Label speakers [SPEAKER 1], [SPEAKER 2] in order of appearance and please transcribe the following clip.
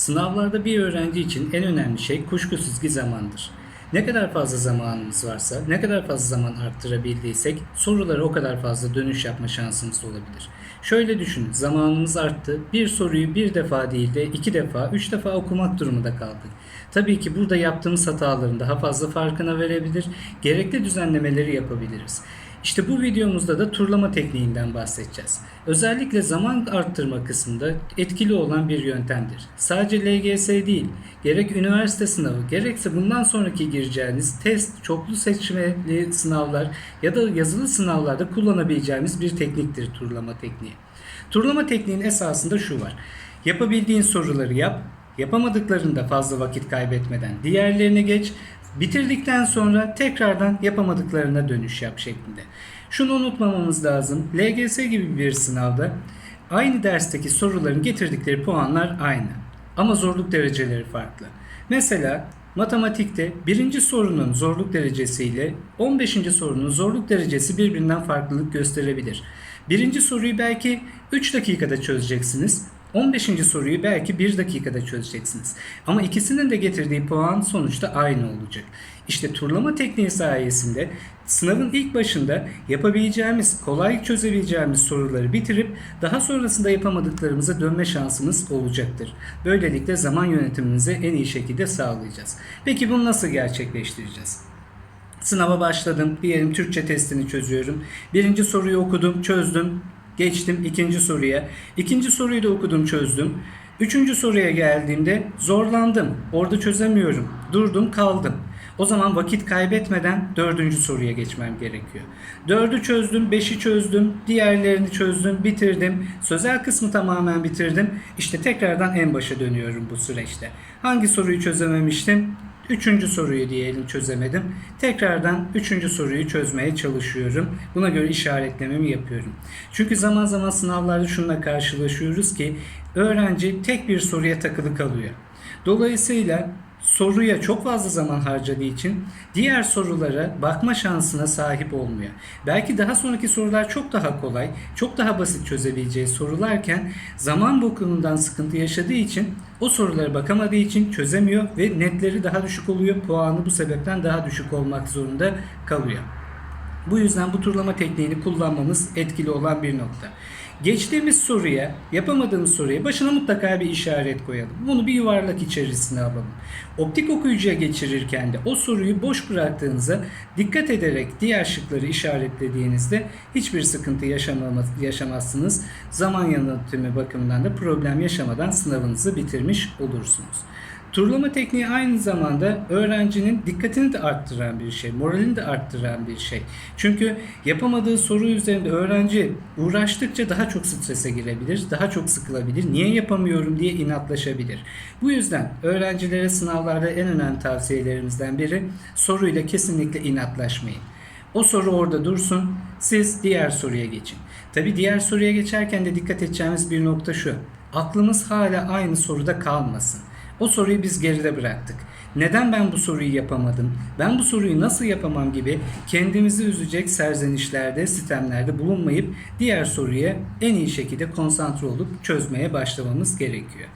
[SPEAKER 1] Sınavlarda bir öğrenci için en önemli şey kuşkusuz ki zamandır. Ne kadar fazla zamanımız varsa, ne kadar fazla zaman arttırabildiysek sorulara o kadar fazla dönüş yapma şansımız olabilir. Şöyle düşünün, zamanımız arttı. Bir soruyu bir defa değil de iki defa, üç defa okumak durumunda kaldık. Tabii ki burada yaptığımız hataların daha fazla farkına verebilir, gerekli düzenlemeleri yapabiliriz. İşte bu videomuzda da turlama tekniğinden bahsedeceğiz. Özellikle zaman arttırma kısmında etkili olan bir yöntemdir. Sadece LGS değil, gerek üniversite sınavı, gerekse bundan sonraki gireceğiniz test, çoklu seçmeli sınavlar ya da yazılı sınavlarda kullanabileceğimiz bir tekniktir turlama tekniği. Turlama tekniğinin esasında şu var. Yapabildiğin soruları yap, yapamadıklarında fazla vakit kaybetmeden diğerlerine geç, Bitirdikten sonra tekrardan yapamadıklarına dönüş yap şeklinde. Şunu unutmamamız lazım. LGS gibi bir sınavda aynı dersteki soruların getirdikleri puanlar aynı. Ama zorluk dereceleri farklı. Mesela matematikte birinci sorunun zorluk derecesiyle 15. sorunun zorluk derecesi birbirinden farklılık gösterebilir. Birinci soruyu belki 3 dakikada çözeceksiniz. 15. soruyu belki 1 dakikada çözeceksiniz. Ama ikisinin de getirdiği puan sonuçta aynı olacak. İşte turlama tekniği sayesinde sınavın ilk başında yapabileceğimiz, kolay çözebileceğimiz soruları bitirip daha sonrasında yapamadıklarımıza dönme şansımız olacaktır. Böylelikle zaman yönetimimizi en iyi şekilde sağlayacağız. Peki bunu nasıl gerçekleştireceğiz? Sınava başladım. Diyelim Türkçe testini çözüyorum. Birinci soruyu okudum, çözdüm. Geçtim ikinci soruya. İkinci soruyu da okudum çözdüm. Üçüncü soruya geldiğimde zorlandım. Orada çözemiyorum. Durdum kaldım. O zaman vakit kaybetmeden dördüncü soruya geçmem gerekiyor. Dördü çözdüm, beşi çözdüm, diğerlerini çözdüm, bitirdim. Sözel kısmı tamamen bitirdim. İşte tekrardan en başa dönüyorum bu süreçte. Hangi soruyu çözememiştim? Üçüncü soruyu diyelim çözemedim. Tekrardan üçüncü soruyu çözmeye çalışıyorum. Buna göre işaretlememi yapıyorum. Çünkü zaman zaman sınavlarda şununla karşılaşıyoruz ki öğrenci tek bir soruya takılı kalıyor. Dolayısıyla soruya çok fazla zaman harcadığı için diğer sorulara bakma şansına sahip olmuyor. Belki daha sonraki sorular çok daha kolay, çok daha basit çözebileceği sorularken zaman bakımından sıkıntı yaşadığı için o sorulara bakamadığı için çözemiyor ve netleri daha düşük oluyor. Puanı bu sebepten daha düşük olmak zorunda kalıyor. Bu yüzden bu turlama tekniğini kullanmamız etkili olan bir nokta. Geçtiğimiz soruya, yapamadığımız soruya başına mutlaka bir işaret koyalım. Bunu bir yuvarlak içerisine alalım. Optik okuyucuya geçirirken de o soruyu boş bıraktığınızda dikkat ederek diğer şıkları işaretlediğinizde hiçbir sıkıntı yaşamazsınız. Zaman yönetimi bakımından da problem yaşamadan sınavınızı bitirmiş olursunuz. Turlama tekniği aynı zamanda öğrencinin dikkatini de arttıran bir şey, moralini de arttıran bir şey. Çünkü yapamadığı soru üzerinde öğrenci uğraştıkça daha çok strese girebilir, daha çok sıkılabilir. Niye yapamıyorum diye inatlaşabilir. Bu yüzden öğrencilere sınavlarda en önemli tavsiyelerimizden biri soruyla kesinlikle inatlaşmayın. O soru orada dursun, siz diğer soruya geçin. Tabi diğer soruya geçerken de dikkat edeceğimiz bir nokta şu. Aklımız hala aynı soruda kalmasın. O soruyu biz geride bıraktık. Neden ben bu soruyu yapamadım? Ben bu soruyu nasıl yapamam gibi kendimizi üzecek serzenişlerde, sistemlerde bulunmayıp diğer soruya en iyi şekilde konsantre olup çözmeye başlamamız gerekiyor.